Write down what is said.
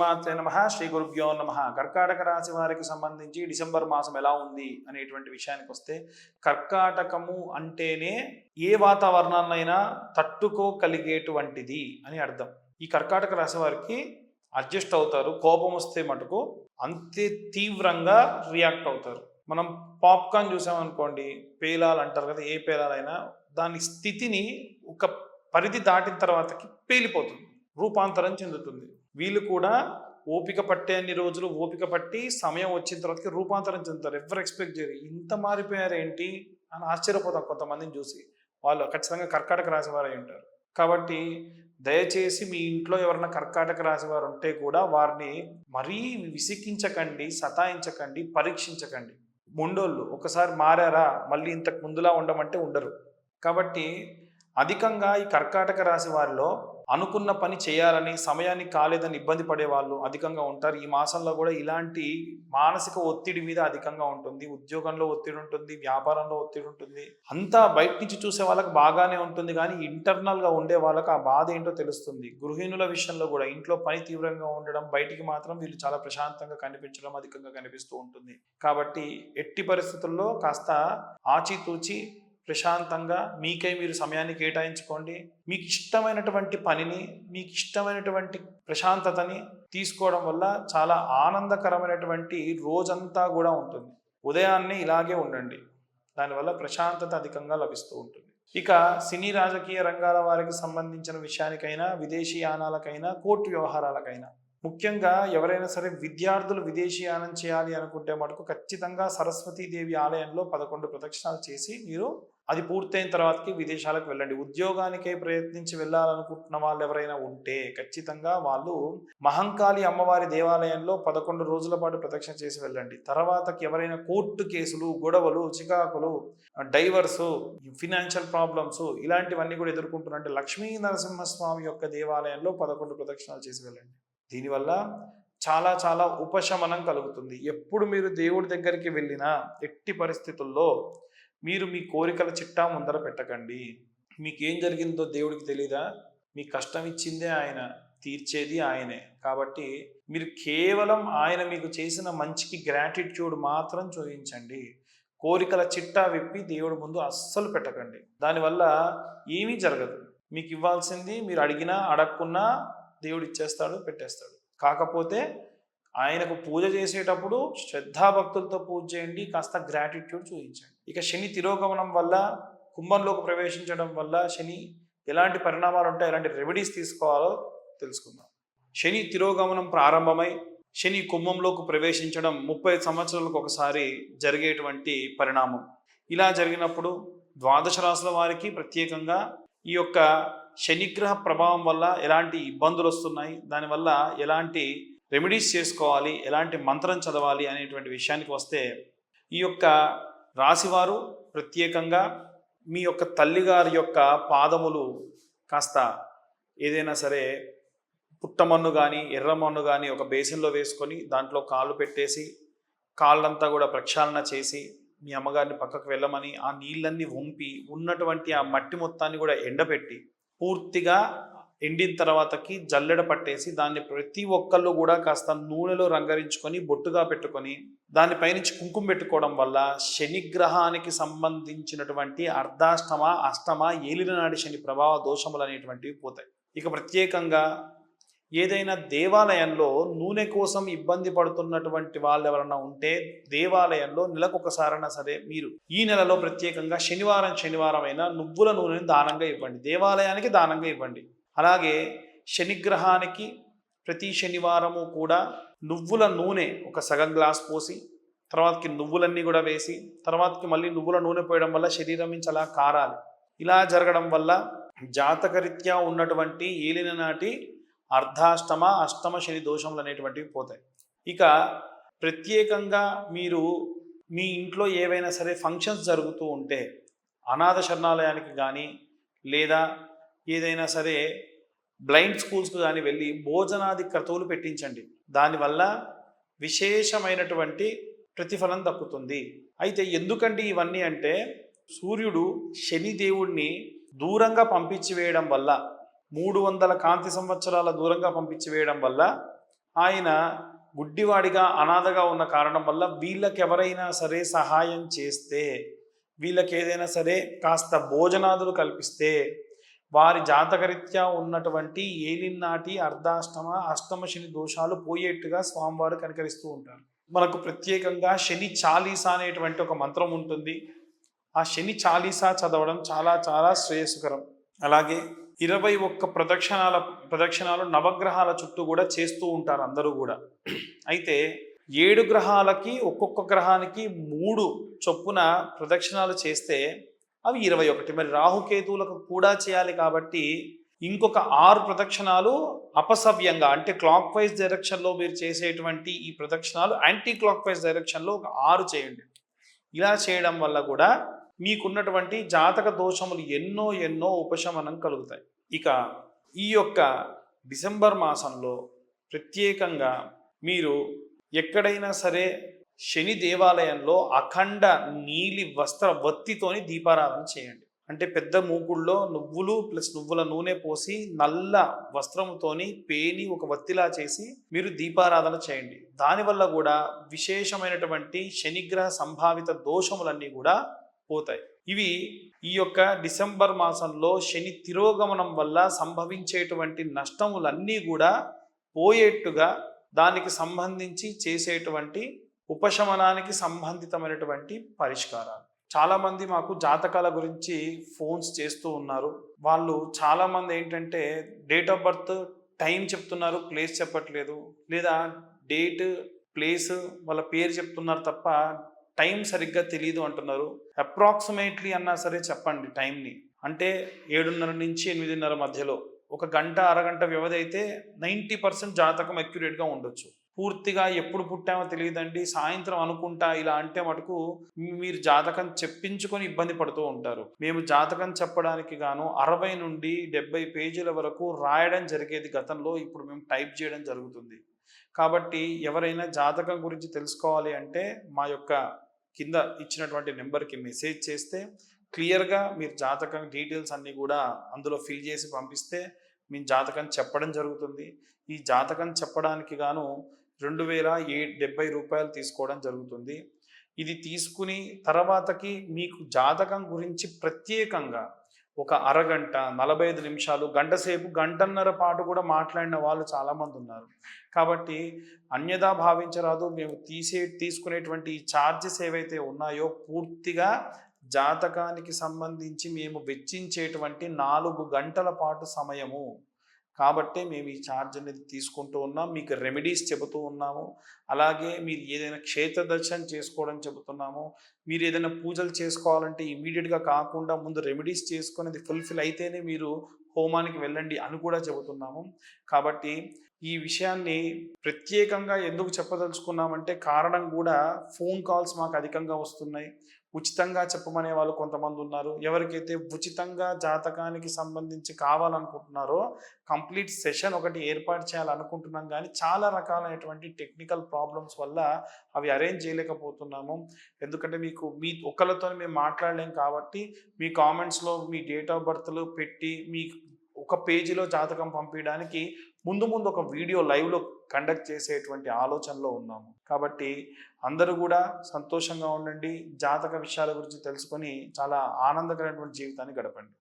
శ్రీమాత్రే నమ శ్రీ గురుభ్యో నమ. కర్కాటక రాశి వారికి సంబంధించి డిసెంబర్ మాసం ఎలా ఉంది అనేటువంటి విషయానికి వస్తే కర్కాటకము అంటేనే ఏ వాతావరణాన్నైనా తట్టుకోగలిగేటువంటిది అని అర్థం. ఈ కర్కాటక రాశి వారికి అడ్జస్ట్ అవుతారు కోపం వస్తే మటుకు అంతే తీవ్రంగా రియాక్ట్ అవుతారు. మనం పాప్కార్న్ చూసామనుకోండి పేలాలు అంటారు కదా ఏ పేలాలైనా దాని స్థితిని ఒక పరిధి దాటిన తర్వాతకి పేలిపోతుంది రూపాంతరం చెందుతుంది. వీళ్ళు కూడా ఓపిక పట్టే అన్ని రోజులు ఓపిక పట్టి సమయం వచ్చిన తర్వాతకి రూపాంతరం చెందుతారు. ఎవరు ఎక్స్పెక్ట్ చేయరు. ఇంత మారిపోయారు ఏంటి అని ఆశ్చర్యపోతాం కొంతమందిని చూసి. వాళ్ళు ఖచ్చితంగా కర్కాటక రాశి ఉంటారు. కాబట్టి దయచేసి మీ ఇంట్లో ఎవరైనా కర్కాటక రాశి వారు ఉంటే కూడా వారిని మరీ విసికించకండి సతాయించకండి పరీక్షించకండి. ముండోళ్ళు ఒకసారి మారారా మళ్ళీ ఇంతకు ముందులా ఉండమంటే ఉండరు. కాబట్టి అధికంగా ఈ కర్కాటక రాశి వారిలో అనుకున్న పని చేయాలని సమయానికి కాలేదని ఇబ్బంది పడే వాళ్ళు అధికంగా ఉంటారు. ఈ మాసంలో కూడా ఇలాంటి మానసిక ఒత్తిడి మీద అధికంగా ఉంటుంది. ఉద్యోగంలో ఒత్తిడి ఉంటుంది వ్యాపారంలో ఒత్తిడి ఉంటుంది. అంతా బయట నుంచి చూసే వాళ్ళకి బాగానే ఉంటుంది కానీ ఇంటర్నల్గా ఉండే వాళ్ళకి ఆ బాధ ఏంటో తెలుస్తుంది. గృహిణుల విషయంలో కూడా ఇంట్లో పని తీవ్రంగా ఉండడం బయటికి మాత్రం వీళ్ళు చాలా ప్రశాంతంగా కనిపించడం అధికంగా కనిపిస్తూ ఉంటుంది. కాబట్టి ఎట్టి పరిస్థితుల్లో కాస్త ఆచితూచి ప్రశాంతంగా మీకై మీరు సమయాన్ని కేటాయించుకోండి. మీకు ఇష్టమైనటువంటి పనిని మీకు ఇష్టమైనటువంటి ప్రశాంతతని తీసుకోవడం వల్ల చాలా ఆనందకరమైనటువంటి రోజంతా కూడా ఉంటుంది. ఉదయాన్నే ఇలాగే ఉండండి. దానివల్ల ప్రశాంతత అధికంగా లభిస్తూ ఉంటుంది. ఇక సినీ రాజకీయ రంగాల వారికి సంబంధించిన విషయానికైనా విదేశీయానాలకైనా కోర్టు వ్యవహారాలకైనా ముఖ్యంగా ఎవరైనా సరే విద్యార్థులు విదేశీయానం చేయాలి అనుకుంటే మటుకు ఖచ్చితంగా సరస్వతీదేవి ఆలయంలో పదకొండు ప్రదక్షిణాలు చేసి మీరు అది పూర్తయిన తర్వాతకి విదేశాలకు వెళ్ళండి. ఉద్యోగానికే ప్రయత్నించి వెళ్ళాలనుకుంటున్న వాళ్ళు ఎవరైనా ఉంటే ఖచ్చితంగా వాళ్ళు మహంకాళి అమ్మవారి దేవాలయంలో పదకొండు రోజుల పాటు ప్రదక్షిణ చేసి వెళ్ళండి. తర్వాతకి ఎవరైనా కోర్టు కేసులు గొడవలు చికాకులు డైవర్సు ఫినాన్షియల్ ప్రాబ్లమ్స్ ఇలాంటివన్నీ కూడా ఎదుర్కొంటున్నారంటే లక్ష్మీ నరసింహస్వామి యొక్క దేవాలయంలో పదకొండు ప్రదక్షిణాలు చేసి వెళ్ళండి. దీనివల్ల చాలా చాలా ఉపశమనం కలుగుతుంది. ఎప్పుడు మీరు దేవుడి దగ్గరికి వెళ్ళినా ఎట్టి పరిస్థితుల్లో మీరు మీ కోరికల చిట్టా ముందర పెట్టకండి. మీకేం జరిగిందో దేవుడికి తెలీదా? మీ కష్టం ఇచ్చిందే ఆయన తీర్చేది ఆయనే. కాబట్టి మీరు కేవలం ఆయన మీకు చేసిన మంచికి గ్రాటిట్యూడ్ మాత్రం చూపించండి. కోరికల చిట్టా విప్పి దేవుడి ముందు అస్సలు పెట్టకండి. దానివల్ల ఏమీ జరగదు. మీకు ఇవ్వాల్సింది మీరు అడిగినా అడగకున్నా దేవుడు ఇచ్చేస్తాడు పెట్టేస్తాడు. కాకపోతే ఆయనకు పూజ చేసేటప్పుడు శ్రద్ధాభక్తులతో పూజ చేయండి కాస్త గ్రాటిట్యూడ్ చూపించండి. ఇక శని తిరోగమనం వల్ల కుంభంలోకి ప్రవేశించడం వల్ల శని ఎలాంటి పరిణామాలు ఉంటాయి ఎలాంటి రెమెడీస్ తీసుకోవాలో తెలుసుకుందాం. శని తిరోగమనం ప్రారంభమై శని కుంభంలోకి ప్రవేశించడం ముప్పై సంవత్సరాలకు ఒకసారి జరిగేటువంటి పరిణామం. ఇలా జరిగినప్పుడు ద్వాదశ రాశుల వారికి ప్రత్యేకంగా ఈ యొక్క శనిగ్రహ ప్రభావం వల్ల ఎలాంటి ఇబ్బందులు వస్తున్నాయి దానివల్ల ఎలాంటి రెమెడీస్ చేసుకోవాలి ఎలాంటి మంత్రం చదవాలి అనేటువంటి విషయానికి వస్తే ఈ యొక్క రాశివారు ప్రత్యేకంగా మీ యొక్క తల్లిగారి యొక్క పాదములు కాస్త ఏదైనా సరే పుట్టమన్ను కానీ ఎర్రమన్ను కానీ ఒక బేసిన్లో వేసుకొని దాంట్లో కాళ్ళు పెట్టేసి కాళ్ళంతా కూడా ప్రక్షాళన చేసి మీ అమ్మగారిని పక్కకు వెళ్ళమని ఆ నీళ్ళన్నీ వంపి ఉన్నటువంటి ఆ మట్టి మొత్తాన్ని కూడా ఎండబెట్టి పూర్తిగా ఎండిన తర్వాతకి జల్లెడ పట్టేసి దాన్ని ప్రతి ఒక్కళ్ళు కూడా కాస్త నూనెలో రంగరించుకొని బొట్టుగా పెట్టుకొని దానిపైనుంచి కుంకుమ పెట్టుకోవడం వల్ల శనిగ్రహానికి సంబంధించినటువంటి అర్ధాష్టమ అష్టమ ఏలినాడి శని ప్రభావ దోషములు అనేటువంటివి పోతాయి. ఇక ప్రత్యేకంగా ఏదైనా దేవాలయంలో నూనె కోసం ఇబ్బంది పడుతున్నటువంటి వాళ్ళు ఎవరన్నా ఉంటే దేవాలయంలో నెలకొకసారైనా సరే మీరు ఈ నెలలో ప్రత్యేకంగా శనివారం శనివారం అయినా నువ్వుల నూనెని దానంగా ఇవ్వండి. దేవాలయానికి దానంగా ఇవ్వండి. అలాగే శనిగ్రహానికి ప్రతి శనివారము కూడా నువ్వుల నూనె ఒక సగం గ్లాస్ పోసి తర్వాతకి నువ్వులన్నీ కూడా వేసి తర్వాతకి మళ్ళీ నువ్వుల నూనె పోయడం వల్ల శరీరం నుంచి అలా కారాలి. ఇలా జరగడం వల్ల జాతకరీత్యా ఉన్నటువంటి ఏలిన నాటి అర్ధాష్టమ అష్టమ శని దోషములు అనేటువంటివి పోతాయి. ఇక ప్రత్యేకంగా మీరు మీ ఇంట్లో ఏవైనా సరే ఫంక్షన్స్ జరుగుతూ ఉంటే అనాథ శరణాలయానికి కానీ లేదా ఏదైనా సరే బ్లైండ్ స్కూల్స్కు కానీ వెళ్ళి భోజనాది క్రతువులు పెట్టించండి. దానివల్ల విశేషమైనటువంటి ప్రతిఫలం దక్కుతుంది. అయితే ఎందుకండి ఇవన్నీ అంటే సూర్యుడు శని దూరంగా పంపించి వేయడం వల్ల మూడు వందల కాంతి సంవత్సరాల దూరంగా పంపించి వేయడం వల్ల ఆయన గుడ్డివాడిగా అనాథగా ఉన్న కారణం వల్ల వీళ్ళకి ఎవరైనా సరే సహాయం చేస్తే వీళ్ళకి ఏదైనా సరే కాస్త భోజనాదులు కల్పిస్తే వారి జాతకరీత్యా ఉన్నటువంటి ఏలినాటి అర్ధాష్టమ అష్టమ శని దోషాలు పోయేట్టుగా స్వామివారు కనికరిస్తూ ఉంటారు. మనకు ప్రత్యేకంగా శని చాలీసా అనేటువంటి ఒక మంత్రం ఉంటుంది. ఆ శని చాలీసా చదవడం చాలా చాలా శ్రేయస్కరం. అలాగే ఇరవై ఒక్క ప్రదక్షిణాల ప్రదక్షిణాలు నవగ్రహాల చుట్టూ కూడా చేస్తూ ఉంటారు అందరూ కూడా. అయితే ఏడు గ్రహాలకి ఒక్కొక్క గ్రహానికి మూడు చొప్పున ప్రదక్షిణాలు చేస్తే అవి ఇరవై ఒకటి. మరి రాహుకేతువులకు కూడా చేయాలి కాబట్టి ఇంకొక ఆరు ప్రదక్షిణాలు అపసవ్యంగా అంటే క్లాక్ వైజ్ డైరెక్షన్లో మీరు చేసేటువంటి ఈ ప్రదక్షిణాలు యాంటీ క్లాక్ వైజ్ డైరెక్షన్లో ఒక ఆరు చేయండి. ఇలా చేయడం వల్ల కూడా మీకున్నటువంటి జాతక దోషములు ఎన్నో ఎన్నో ఉపశమనం కలుగుతాయి. ఇక ఈ యొక్క డిసెంబర్ మాసంలో ప్రత్యేకంగా మీరు ఎక్కడైనా సరే శని దేవాలయంలో అఖండ నీలి వస్త్ర వత్తితోని దీపారాధన చేయండి. అంటే పెద్ద మూకుల్లో నువ్వులు ప్లస్ నువ్వుల నూనె పోసి నల్ల వస్త్రముతోని పేని ఒక వత్తిలా చేసి మీరు దీపారాధన చేయండి. దానివల్ల కూడా విశేషమైనటువంటి శనిగ్రహ సంభావిత దోషములన్నీ కూడా పోతాయి. ఇవి ఈ యొక్క డిసెంబర్ మాసంలో శని తిరోగమనం వల్ల సంభవించేటువంటి నష్టములన్నీ కూడా పోయేట్టుగా దానికి సంబంధించి చేసేటువంటి ఉపశమనానికి సంబంధితమైనటువంటి పరిష్కారాలు. చాలామంది మాకు జాతకాల గురించి ఫోన్స్ చేస్తూ ఉన్నారు. వాళ్ళు చాలామంది ఏంటంటే డేట్ ఆఫ్ బర్త్ టైం చెప్తున్నారు ప్లేస్ చెప్పట్లేదు. లేదా డేట్ ప్లేస్ వాళ్ళ పేరు చెప్తున్నారు తప్ప టైం సరిగ్గా తెలియదు అంటున్నారు. అప్రాక్సిమేట్లీ అన్నా సరే చెప్పండి టైంని. అంటే ఏడున్నర నుంచి ఎనిమిదిన్నర మధ్యలో ఒక గంట అరగంట వ్యవధి అయితే నైంటీ పర్సెంట్ జాతకం అక్యురేట్గా ఉండొచ్చు. పూర్తిగా ఎప్పుడు పుట్టామో తెలియదండి. సాయంత్రం అనుకుంటా ఇలా అంటే మటుకు మీరు జాతకం చెప్పించుకొని ఇబ్బంది పడుతూ ఉంటారు. మేము జాతకం చెప్పడానికి గాను అరవై నుండి డెబ్బై పేజీల వరకు రాయడం జరిగేది గతంలో ఇప్పుడు మేము టైప్ చేయడం జరుగుతుంది. కాబట్టి ఎవరైనా జాతకం గురించి తెలుసుకోవాలి అంటే మా యొక్క కింద ఇచ్చినటువంటి నెంబర్కి మెసేజ్ చేస్తే క్లియర్గా మీరు జాతకం డీటెయిల్స్ అన్నీ కూడా అందులో ఫిల్ చేసి పంపిస్తే మీ జాతకం చెప్పడం జరుగుతుంది. ఈ జాతకం చెప్పడానికి గాను రెండు వేల ఏ డెబ్బై రూపాయలు తీసుకోవడం జరుగుతుంది. ఇది తీసుకుని తర్వాతకి మీకు జాతకం గురించి ప్రత్యేకంగా ఒక అరగంట నలభై ఐదు నిమిషాలు గంట సేపు గంటన్నర పాటు కూడా మాట్లాడిన వాళ్ళు చాలామంది ఉన్నారు. కాబట్టి అన్యదా భావించరాదు మేము తీసే తీసుకునేటువంటి ఛార్జెస్ ఏవైతే ఉన్నాయో పూర్తిగా జాతకానికి సంబంధించి మేము వెచ్చించేటువంటి నాలుగు గంటల పాటు సమయము కాబట్టే మేము ఈ ఛార్జ్ అనేది తీసుకుంటూ ఉన్నాం. మీకు రెమెడీస్ చెబుతూ ఉన్నాము. అలాగే మీరు ఏదైనా క్షేత్ర దర్శనం చేసుకోవడం చెబుతున్నాము. మీరు ఏదైనా పూజలు చేసుకోవాలంటే ఇమీడియట్గా కాకుండా ముందు రెమెడీస్ చేసుకొని అది ఫుల్ఫిల్ అయితేనే మీరు హోమానికి వెళ్ళండి అని కూడా చెబుతున్నాము. కాబట్టి ఈ విషయాన్ని ప్రత్యేకంగా ఎందుకు చెప్పదలుచుకున్నామంటే కారణం కూడా ఫోన్ కాల్స్ మాకు అధికంగా వస్తున్నాయి. ఉచితంగా చెప్పమనే వాళ్ళు కొంతమంది ఉన్నారు. ఎవరికైతే ఉచితంగా జాతకానికి సంబంధించి కావాలనుకుంటున్నారో కంప్లీట్ సెషన్ ఒకటి ఏర్పాటు చేయాలనుకుంటున్నాం కానీ చాలా రకాలైనటువంటి టెక్నికల్ ప్రాబ్లమ్స్ వల్ల అవి అరేంజ్ చేయలేకపోతున్నాము. ఎందుకంటే మీకు మీ ఒకళ్ళతో మేము మాట్లాడలేం కాబట్టి మీ కామెంట్స్లో మీ డేట్ ఆఫ్ బర్త్లు పెట్టి మీ ఒక పేజీలో జాతకం పంపించడానికి ముందు ముందు ఒక వీడియో లైవ్లో కండక్ట్ చేసేటువంటి ఆలోచనలో ఉన్నాము. కాబట్టి అందరూ కూడా సంతోషంగా ఉండండి. జాతక విషయాల గురించి తెలుసుకొని చాలా ఆనందకరమైనటువంటి జీవితాన్ని గడపండి.